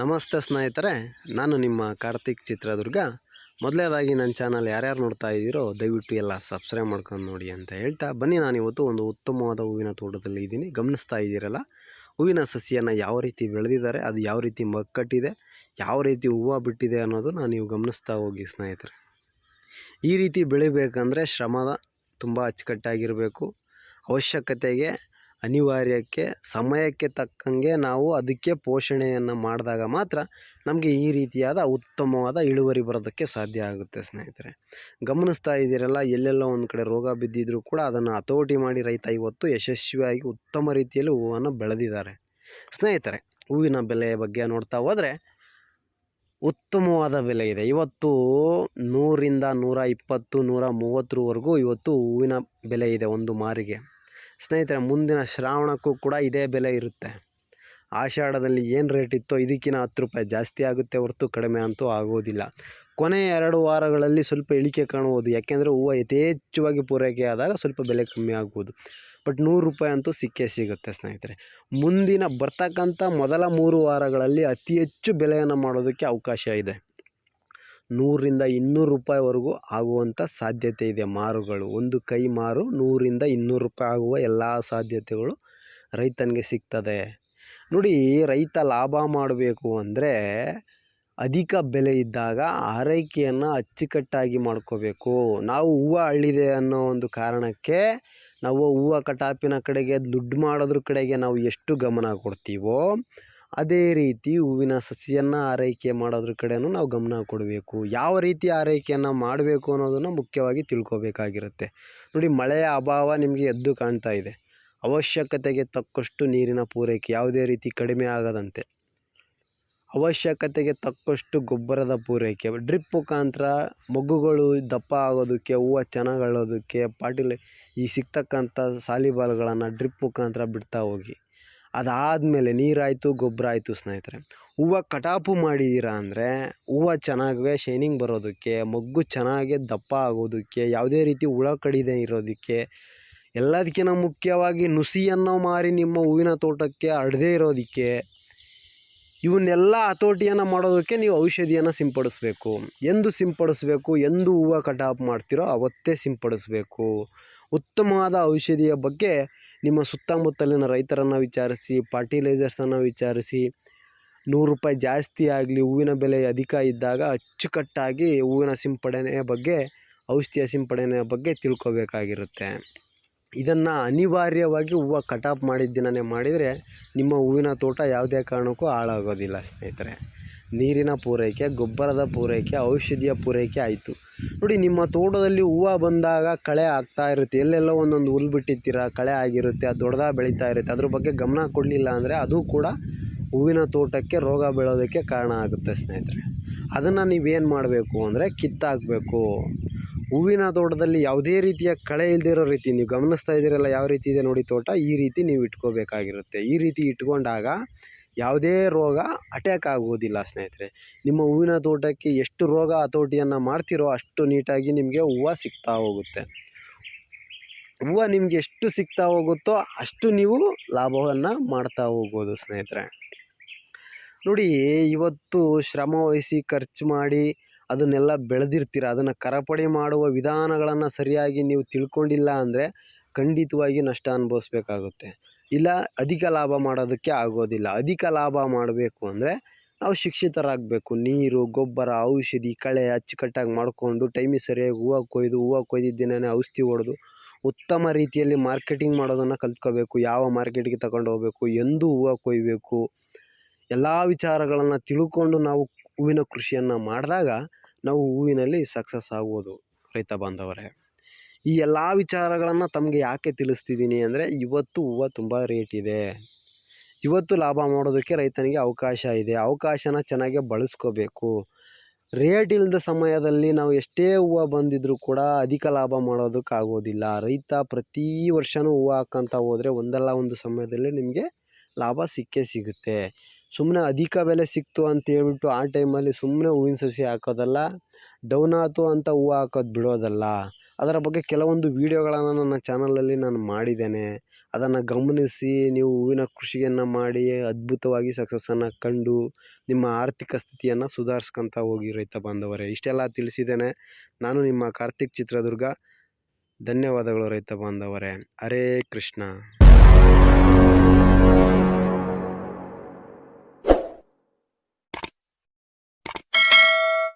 ನಮಸ್ತೆ ಸ್ನೇಹಿತರೆ, ನಾನು ನಿಮ್ಮ ಕಾರ್ತಿಕ್ ಚಿತ್ರದುರ್ಗ. ಮೊದಲೇದಾಗಿ ನನ್ನ ಚಾನಲ್ ಯಾರ್ಯಾರು ನೋಡ್ತಾ ಇದ್ದೀರೋ, ದಯವಿಟ್ಟು ಎಲ್ಲ ಸಬ್ಸ್ಕ್ರೈಬ್ ಮಾಡ್ಕೊಂಡು ನೋಡಿ ಅಂತ ಹೇಳ್ತಾ ಬನ್ನಿ. ನಾನು ಇವತ್ತು ಒಂದು ಉತ್ತಮವಾದ ಹೂವಿನ ತೋಟದಲ್ಲಿ ಇದ್ದೀನಿ. ಗಮನಿಸ್ತಾ ಇದ್ದೀರಲ್ಲ, ಹೂವಿನ ಸಸಿಯನ್ನು ಯಾವ ರೀತಿ ಬೆಳೆದಿದ್ದಾರೆ, ಅದು ಯಾವ ರೀತಿ ಮಕ್ಕಟ್ಟಿದೆ ಯಾವ ರೀತಿ ಹೂವು ಬಿಟ್ಟಿದೆ ಅನ್ನೋದು ನಾನು ನೀವು ಗಮನಿಸ್ತಾ ಹೋಗಿ ಸ್ನೇಹಿತರೆ. ಈ ರೀತಿ ಬೆಳಿಬೇಕಂದ್ರೆ ಶ್ರಮದ ತುಂಬ ಅಚ್ಚುಕಟ್ಟಾಗಿರಬೇಕು. ಅವಶ್ಯಕತೆಗೆ ಅನಿವಾರ್ಯಕ್ಕೆ, ಸಮಯಕ್ಕೆ ತಕ್ಕಂಗೆ ನಾವು ಅದಕ್ಕೆ ಪೋಷಣೆಯನ್ನು ಮಾಡಿದಾಗ ಮಾತ್ರ ನಮಗೆ ಈ ರೀತಿಯಾದ ಉತ್ತಮವಾದ ಇಳುವರಿ ಬರೋದಕ್ಕೆ ಸಾಧ್ಯ ಆಗುತ್ತೆ ಸ್ನೇಹಿತರೆ. ಗಮನಿಸ್ತಾ ಇದ್ದೀರಲ್ಲ, ಎಲ್ಲೆಲ್ಲೋ ಒಂದು ಕಡೆ ರೋಗ ಬಿದ್ದಿದ್ರೂ ಕೂಡ ಅದನ್ನು ಹತೋಟಿ ಮಾಡಿ ರೈತ ಇವತ್ತು ಯಶಸ್ವಿಯಾಗಿ ಉತ್ತಮ ರೀತಿಯಲ್ಲಿ ಹೂವನ್ನು ಬೆಳೆದಿದ್ದಾರೆ. ಸ್ನೇಹಿತರೆ, ಹೂವಿನ ಬೆಲೆಯ ಬಗ್ಗೆ ನೋಡ್ತಾ ಹೋದರೆ ಉತ್ತಮವಾದ ಬೆಲೆ ಇದೆ. ಇವತ್ತು ನೂರಿಂದ ನೂರ ಇಪ್ಪತ್ತು, ನೂರ ಮೂವತ್ತರವರೆಗೂ ಇವತ್ತು ಹೂವಿನ ಬೆಲೆ ಇದೆ ಒಂದು ಮಾರಿಗೆ. ಸ್ನೇಹಿತರೆ, ಮುಂದಿನ ಶ್ರಾವಣಕ್ಕೂ ಕೂಡ ಇದೇ ಬೆಲೆ ಇರುತ್ತೆ. ಆಷಾಢದಲ್ಲಿ ಏನು ರೇಟ್ ಇತ್ತೋ ಇದಕ್ಕಿಂತ ಹತ್ತು ರೂಪಾಯಿ ಜಾಸ್ತಿ ಆಗುತ್ತೆ ಹೊರತು ಕಡಿಮೆ ಅಂತೂ ಆಗೋದಿಲ್ಲ. ಕೊನೆಯ ಎರಡು ವಾರಗಳಲ್ಲಿ ಸ್ವಲ್ಪ ಇಳಿಕೆ ಕಾಣುವುದು, ಯಾಕೆಂದರೆ ಹೂವು ಯಥೇಚ್ಛವಾಗಿ ಪೂರೈಕೆ ಆದಾಗ ಸ್ವಲ್ಪ ಬೆಲೆ ಕಮ್ಮಿ ಆಗ್ಬೋದು ಬಟ್ ನೂರು ರೂಪಾಯಿ ಅಂತೂ ಸಿಕ್ಕೇ ಸಿಗುತ್ತೆ ಸ್ನೇಹಿತರೆ. ಮುಂದಿನ ಬರ್ತಕ್ಕಂಥ ಮೊದಲ ಮೂರು ವಾರಗಳಲ್ಲಿ ಅತಿ ಹೆಚ್ಚು ಬೆಲೆಯನ್ನು ಮಾಡೋದಕ್ಕೆ ಅವಕಾಶ ಇದೆ. ನೂರರಿಂದ ಇನ್ನೂರು ರೂಪಾಯಿವರೆಗೂ ಆಗುವಂಥ ಸಾಧ್ಯತೆ ಇದೆ ಮಾರುಗಳು. ಒಂದು ಕೈ ಮಾರು ನೂರರಿಂದ ಇನ್ನೂರು ರೂಪಾಯಿ ಆಗುವ ಎಲ್ಲ ಸಾಧ್ಯತೆಗಳು ರೈತನಿಗೆ ಸಿಗ್ತದೆ. ನೋಡಿ, ರೈತ ಲಾಭ ಮಾಡಬೇಕು ಅಂದರೆ ಅಧಿಕ ಬೆಲೆ ಇದ್ದಾಗ ಆರೈಕೆಯನ್ನು ಅಚ್ಚುಕಟ್ಟಾಗಿ ಮಾಡ್ಕೋಬೇಕು. ನಾವು ಹೂವು ಅಳ್ಳಿದೆ ಅನ್ನೋ ಒಂದು ಕಾರಣಕ್ಕೆ ನಾವು ಹೂವು ಕಟಾಪಿನ ಕಡೆಗೆ, ದುಡ್ಡು ಮಾಡೋದ್ರ ಕಡೆಗೆ ನಾವು ಎಷ್ಟು ಗಮನ ಕೊಡ್ತೀವೋ ಅದೇ ರೀತಿ ಹೂವಿನ ಸಸಿಯನ್ನು ಆರೈಕೆ ಮಾಡೋದ್ರ ಕಡೆನೂ ನಾವು ಗಮನ ಕೊಡಬೇಕು. ಯಾವ ರೀತಿ ಆರೈಕೆಯನ್ನು ಮಾಡಬೇಕು ಅನ್ನೋದನ್ನು ಮುಖ್ಯವಾಗಿ ತಿಳ್ಕೊಬೇಕಾಗಿರುತ್ತೆ. ನೋಡಿ, ಮಳೆಯ ಅಭಾವ ನಿಮಗೆ ಎದ್ದು ಕಾಣ್ತಾ ಇದೆ. ಅವಶ್ಯಕತೆಗೆ ತಕ್ಕಷ್ಟು ನೀರಿನ ಪೂರೈಕೆ ಯಾವುದೇ ರೀತಿ ಕಡಿಮೆ ಆಗದಂತೆ. ಅವಶ್ಯಕತೆಗೆ ತಕ್ಕಷ್ಟು ಗೊಬ್ಬರದ ಪೂರೈಕೆ. ಡ್ರಿಪ್ ಮುಖಾಂತರ ಮೊಗ್ಗುಗಳು ದಪ್ಪ ಆಗೋದಕ್ಕೆ, ಹೂವು ಚೆನ್ನಾಗಿ ಅಳೋದಕ್ಕೆ ಪಾಟಿಲ್ ಈ ಸಿಗ್ತಕ್ಕಂಥ ಸಾಲಿಬಾಲ್ಗಳನ್ನು ಡ್ರಿಪ್ ಮುಖಾಂತರ ಬಿಡ್ತಾ ಹೋಗಿ. ಅದಾದಮೇಲೆ ನೀರಾಯಿತು ಗೊಬ್ಬರ ಆಯಿತು ಸ್ನೇಹಿತರೆ. ಹೂವು ಕಟಾಪು ಮಾಡಿದ್ದೀರಾ ಅಂದರೆ ಹೂವು ಚೆನ್ನಾಗೇ ಶೈನಿಂಗ್ ಬರೋದಕ್ಕೆ, ಮೊಗ್ಗು ಚೆನ್ನಾಗಿ ದಪ್ಪ ಆಗೋದಕ್ಕೆ, ಯಾವುದೇ ರೀತಿ ಹುಳ ಕಡಿದೆ ಇರೋದಕ್ಕೆ, ಎಲ್ಲದಕ್ಕಿಂತ ಮುಖ್ಯವಾಗಿ ನುಸಿಯನ್ನು ಮಾರಿ ನಿಮ್ಮ ಹೂವಿನ ತೋಟಕ್ಕೆ ಅಡದೇ ಇರೋದಕ್ಕೆ, ಇವನ್ನೆಲ್ಲ ಹತೋಟಿಯನ್ನು ಮಾಡೋದಕ್ಕೆ ನೀವು ಔಷಧಿಯನ್ನು ಸಿಂಪಡಿಸ್ಬೇಕು. ಎಂದು ಸಿಂಪಡಿಸ್ಬೇಕು, ಎಂದು ಹೂವು ಕಟಾಪ್ ಮಾಡ್ತೀರೋ ಅವತ್ತೇ ಸಿಂಪಡಿಸ್ಬೇಕು. ಉತ್ತಮವಾದ ಔಷಧಿಯ ಬಗ್ಗೆ ನಿಮ್ಮ ಸುತ್ತಮುತ್ತಲಿನ ರೈತರನ್ನು ವಿಚಾರಿಸಿ ಫರ್ಟಿಲೈಸರ್ಸನ್ನು ವಿಚಾರಿಸಿ, ನೂರು ರೂಪಾಯಿ ಜಾಸ್ತಿ ಆಗಲಿ ಹೂವಿನ ಬೆಲೆ ಅಧಿಕ ಇದ್ದಾಗ ಅಚ್ಚುಕಟ್ಟಾಗಿ ಹೂವಿನ ಸಿಂಪಡಣೆಯ ಬಗ್ಗೆ, ಔಷಧಿಯ ಸಿಂಪಡಣೆಯ ಬಗ್ಗೆ ತಿಳ್ಕೊಬೇಕಾಗಿರುತ್ತೆ. ಇದನ್ನು ಅನಿವಾರ್ಯವಾಗಿ ಹೂವು ಕಟಾಪ್ ಮಾಡಿದ ದಿನವೇ ಮಾಡಿದರೆ ನಿಮ್ಮ ಹೂವಿನ ತೋಟ ಯಾವುದೇ ಕಾರಣಕ್ಕೂ ಹಾಳಾಗೋದಿಲ್ಲ ಸ್ನೇಹಿತರೆ. ನೀರಿನ ಪೂರೈಕೆ, ಗೊಬ್ಬರದ ಪೂರೈಕೆ, ಔಷಧಿಯ ಪೂರೈಕೆ ಆಯಿತು. ನೋಡಿ, ನಿಮ್ಮ ತೋಟದಲ್ಲಿ ಹೂವು ಬಂದಾಗ ಕಳೆ ಆಗ್ತಾ ಇರುತ್ತೆ. ಎಲ್ಲೆಲ್ಲೋ ಒಂದೊಂದು ಹುಲ್ಲು ಬಿಟ್ಟಿರ್ತೀರ, ಕಳೆ ಆಗಿರುತ್ತೆ ಅದು ದೊಡ್ಡದಾಗಿ ಬೆಳೀತಾ ಇರುತ್ತೆ. ಅದ್ರ ಬಗ್ಗೆ ಗಮನ ಕೊಡಲಿಲ್ಲ ಅಂದರೆ ಅದು ಕೂಡ ಹೂವಿನ ತೋಟಕ್ಕೆ ರೋಗ ಬೀಳೋದಕ್ಕೆ ಕಾರಣ ಆಗುತ್ತೆ ಸ್ನೇಹಿತರೆ. ಅದನ್ನು ನೀವೇನು ಮಾಡಬೇಕು ಅಂದರೆ ಕಿತ್ತಾಕಬೇಕು. ಹೂವಿನ ತೋಟದಲ್ಲಿ ಯಾವುದೇ ರೀತಿಯ ಕಳೆ ಇಲ್ಲದಿರೋ ರೀತಿ, ನೀವು ಗಮನಿಸ್ತಾ ಇದ್ದೀರಲ್ಲ ಯಾವ ರೀತಿ ಇದೆ ನೋಡಿ ತೋಟ, ಈ ರೀತಿ ನೀವು ಇಟ್ಕೋಬೇಕಾಗಿರುತ್ತೆ. ಈ ರೀತಿ ಇಟ್ಕೊಂಡಾಗ ಯಾವುದೇ ರೋಗ ಅಟ್ಯಾಕ್ ಆಗುವುದಿಲ್ಲ ಸ್ನೇಹಿತರೆ. ನಿಮ್ಮ ಹೂವಿನ ತೋಟಕ್ಕೆ ಎಷ್ಟು ರೋಗ ಹತೋಟಿಯನ್ನು ಮಾಡ್ತೀರೋ ಅಷ್ಟು ನೀಟಾಗಿ ನಿಮಗೆ ಹೂವು ಸಿಗ್ತಾ ಹೋಗುತ್ತೆ. ಹೂವು ನಿಮಗೆ ಎಷ್ಟು ಸಿಗ್ತಾ ಹೋಗುತ್ತೋ ಅಷ್ಟು ನೀವು ಲಾಭವನ್ನು ಮಾಡ್ತಾ ಹೋಗ್ಬೋದು ಸ್ನೇಹಿತರೆ. ನೋಡಿ, ಇವತ್ತು ಶ್ರಮ ವಹಿಸಿ ಖರ್ಚು ಮಾಡಿ ಅದನ್ನೆಲ್ಲ ಬೆಳೆದಿರ್ತೀರ, ಅದನ್ನು ಕರಪಡಿ ಮಾಡುವ ವಿಧಾನಗಳನ್ನು ಸರಿಯಾಗಿ ನೀವು ತಿಳ್ಕೊಂಡಿಲ್ಲ ಅಂದರೆ ಖಂಡಿತವಾಗಿ ನಷ್ಟ ಅನುಭವಿಸ್ಬೇಕಾಗುತ್ತೆ. ಇಲ್ಲ ಅಧಿಕ ಲಾಭ ಮಾಡೋದಕ್ಕೆ ಆಗೋದಿಲ್ಲ. ಅಧಿಕ ಲಾಭ ಮಾಡಬೇಕು ಅಂದರೆ ನಾವು ಶಿಕ್ಷಿತರಾಗಬೇಕು. ನೀರು, ಗೊಬ್ಬರ, ಔಷಧಿ, ಕಳೆ ಅಚ್ಚುಕಟ್ಟಾಗಿ ಮಾಡಿಕೊಂಡು ಟೈಮಿಗೆ ಸರಿಯಾಗಿ ಹೂವು ಕೊಯ್ದು, ಹೂವು ಕೊಯ್ದಿದ್ದ ದಿನವೇ ಔಷಧಿ ಹೊಡೆದು ಉತ್ತಮ ರೀತಿಯಲ್ಲಿ ಮಾರ್ಕೆಟಿಂಗ್ ಮಾಡೋದನ್ನು ಕಲ್ತ್ಕೋಬೇಕು. ಯಾವ ಮಾರ್ಕೆಟಿಗೆ ತಗೊಂಡು ಹೋಗಬೇಕು, ಎಂದು ಹೂವು ಕೊಯ್ಬೇಕು. ಎಲ್ಲ ವಿಚಾರಗಳನ್ನು ತಿಳ್ಕೊಂಡು ನಾವು ಹೂವಿನ ಕೃಷಿಯನ್ನು ಮಾಡಿದಾಗ ನಾವು ಹೂವಿನಲ್ಲಿ ಸಕ್ಸಸ್ ಆಗ್ಬೋದು. ರೈತ ಬಾಂಧವರೇ. ಈ ಎಲ್ಲ ವಿಚಾರಗಳನ್ನು ತಮಗೆ ಯಾಕೆ ತಿಳಿಸ್ತಿದ್ದೀನಿ ಅಂದರೆ ಇವತ್ತು ಹೂವು ತುಂಬ ರೇಟ್ ಇದೆ. ಇವತ್ತು ಲಾಭ ಮಾಡೋದಕ್ಕೆ ರೈತನಿಗೆ ಅವಕಾಶ ಇದೆ. ಅವಕಾಶನ ಚೆನ್ನಾಗಿ ಬಳಸ್ಕೋಬೇಕು. ರೇಟ್ ಇಲ್ಲದ ಸಮಯದಲ್ಲಿ ನಾವು ಎಷ್ಟೇ ಹೂವು ಬಂದಿದ್ದರೂ ಕೂಡ ಅಧಿಕ ಲಾಭ ಮಾಡೋದಕ್ಕಾಗೋದಿಲ್ಲ ರೈತ ಪ್ರತಿ ವರ್ಷವೂ ಹೂವು ಹಾಕ್ಕಂತ ಹೋದರೆ ಒಂದಲ್ಲ ಒಂದು ಸಮಯದಲ್ಲಿ ನಿಮಗೆ ಲಾಭ ಸಿಕ್ಕೇ ಸಿಗುತ್ತೆ. ಸುಮ್ಮನೆ ಅಧಿಕ ಬೆಲೆ ಸಿಕ್ತು ಅಂತ ಹೇಳ್ಬಿಟ್ಟು ಆ ಟೈಮಲ್ಲಿ ಸುಮ್ಮನೆ ಹೂವಿನ ಸಸಿ ಹಾಕೋದಲ್ಲ ಡೌನ್ ಆಯ್ತು ಅಂತ ಹೂವು ಹಾಕೋದು ಬಿಡೋದಲ್ಲ. ಅದರ ಬಗ್ಗೆ ಕೆಲವೊಂದು ವೀಡಿಯೋಗಳನ್ನು ನನ್ನ ಚಾನಲಲ್ಲಿ ನಾನು ಮಾಡಿದ್ದೇನೆ. ಅದನ್ನು ಗಮನಿಸಿ, ನೀವು ಹೂವಿನ ಕೃಷಿಯನ್ನು ಮಾಡಿ, ಅದ್ಭುತವಾಗಿ ಸಕ್ಸಸ್ಸನ್ನು ಕಂಡು, ನಿಮ್ಮ ಆರ್ಥಿಕ ಸ್ಥಿತಿಯನ್ನು ಸುಧಾರಿಸ್ಕೊಂತ ಹೋಗಿ ರೈತ ಬಾಂಧವರೇ. ಇಷ್ಟೆಲ್ಲ ತಿಳಿಸಿದ್ದೇನೆ. ನಾನು ನಿಮ್ಮ ಕಾರ್ತಿಕ್ ಚಿತ್ರದುರ್ಗ. ಧನ್ಯವಾದಗಳು ರೈತ ಬಾಂಧವರೇ. ಹರೇ ಕೃಷ್ಣ.